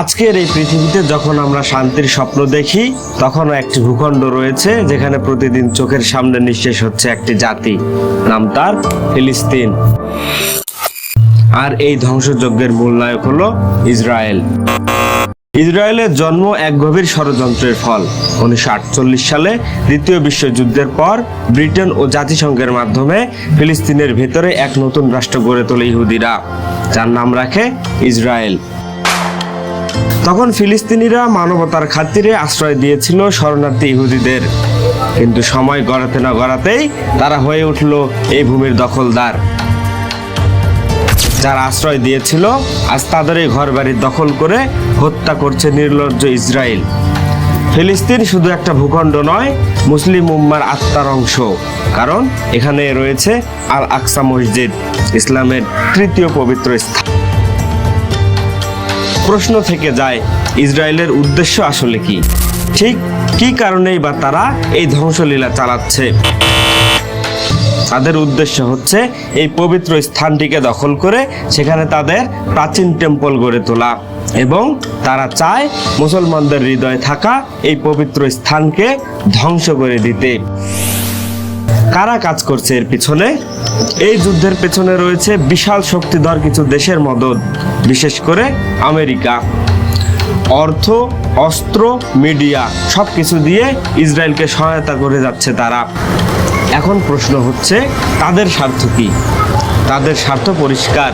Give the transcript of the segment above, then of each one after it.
আজকের এই পৃথিবীতে যখন আমরা শান্তির স্বপ্ন দেখি, তখনও একটি ভূখণ্ড রয়েছে যেখানে প্রতিদিন চোখের সামনে নিঃশেষ হচ্ছে একটি জাতি। নাম তার ফিলিস্তিন। আর এই ধ্বংসযজ্ঞের মূল নায়ক হলো ইসরায়েল। ইসরায়েলের জন্ম এক গভীর ষড়যন্ত্রের ফল। উনিশশো আটচল্লিশ সালে দ্বিতীয় বিশ্বযুদ্ধের পর ব্রিটেন ও জাতিসংঘের মাধ্যমে ফিলিস্তিনের ভেতরে এক নতুন রাষ্ট্র গড়ে তোলে ইহুদিরা, যার নাম রাখে ইসরায়েল। তখন ফিলিস্তিনিরা মানবতার খাতিরে আশ্রয় দিয়েছিল শরণার্থী ইহুদিদের। কিন্তু সময় গড়াতে না গড়াতেই তারা হয়ে উঠল এই ভূমির দখলদার। যারা আশ্রয় দিয়েছিল, আজ তাদের এই ঘর বাড়ি দখল করে হত্যা করছে নির্লজ্জ ইসরায়েল। ফিলিস্তিন শুধু একটা ভূখণ্ড নয়, মুসলিম উম্মার আত্মার অংশ। কারণ এখানে রয়েছে আল আকসা মসজিদ, ইসলামের তৃতীয় পবিত্র স্থান। প্রশ্ন থেকে যায়, ইসরায়েলের উদ্দেশ্য আসলে কি? ঠিক কি কারণেই বা তারা এই ধ্বংসলীলা চালাচ্ছে? তাদের উদ্দেশ্য হচ্ছে এই পবিত্র স্থানটিকে দখল করে সেখানে তাদের প্রাচীন টেম্পল গড়ে তোলা এবং তারা চায় মুসলমানদের হৃদয়ে থাকা এই পবিত্র স্থানকে ধ্বংস করে দিতে। কারা কাজ করছে এর পিছনে? এই যুদ্ধের পেছনে রয়েছে বিশাল শক্তিধর কিছু দেশের মদত বিশেষ করে আমেরিকা। অর্থ, অস্ত্র, মিডিয়া সব কিছু দিয়ে ইসরায়েলকে সহায়তা করে যাচ্ছে তারা। এখন প্রশ্ন হচ্ছে, তাদের স্বার্থ কি? তাদের স্বার্থ পরিষ্কার।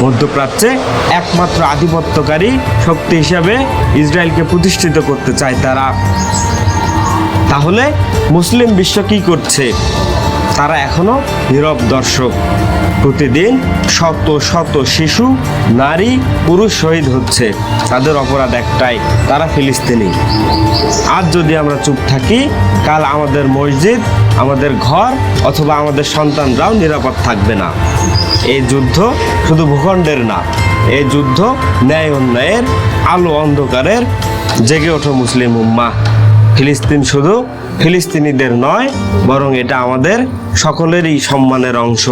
মধ্যপ্রাচ্যে একমাত্র আধিপত্যকারী শক্তি হিসাবে ইসরায়েলকে প্রতিষ্ঠিত করতে চায় তারা। তাহলে মুসলিম বিশ্ব কি করছে? তারা এখনও নীরব দর্শক। প্রতিদিন শত শত শিশু, নারী, পুরুষ শহীদ হচ্ছে। তাদের অপরাধ একটাই, তারা ফিলিস্তিনি। আজ যদি আমরা চুপ থাকি, কাল আমাদের মসজিদ, আমাদের ঘর অথবা আমাদের সন্তানরাও নিরাপদ থাকবে না। এই যুদ্ধ শুধু ভূখণ্ডের না এই যুদ্ধ ন্যায় অন্যায়ের, আলো অন্ধকারের, জেগে ওঠো মুসলিম উম্মা ফিলিস্তিন শুধু ফিলিস্তিনিদের নয় বরং এটা আমাদের সকলেরই সম্মানের অংশ।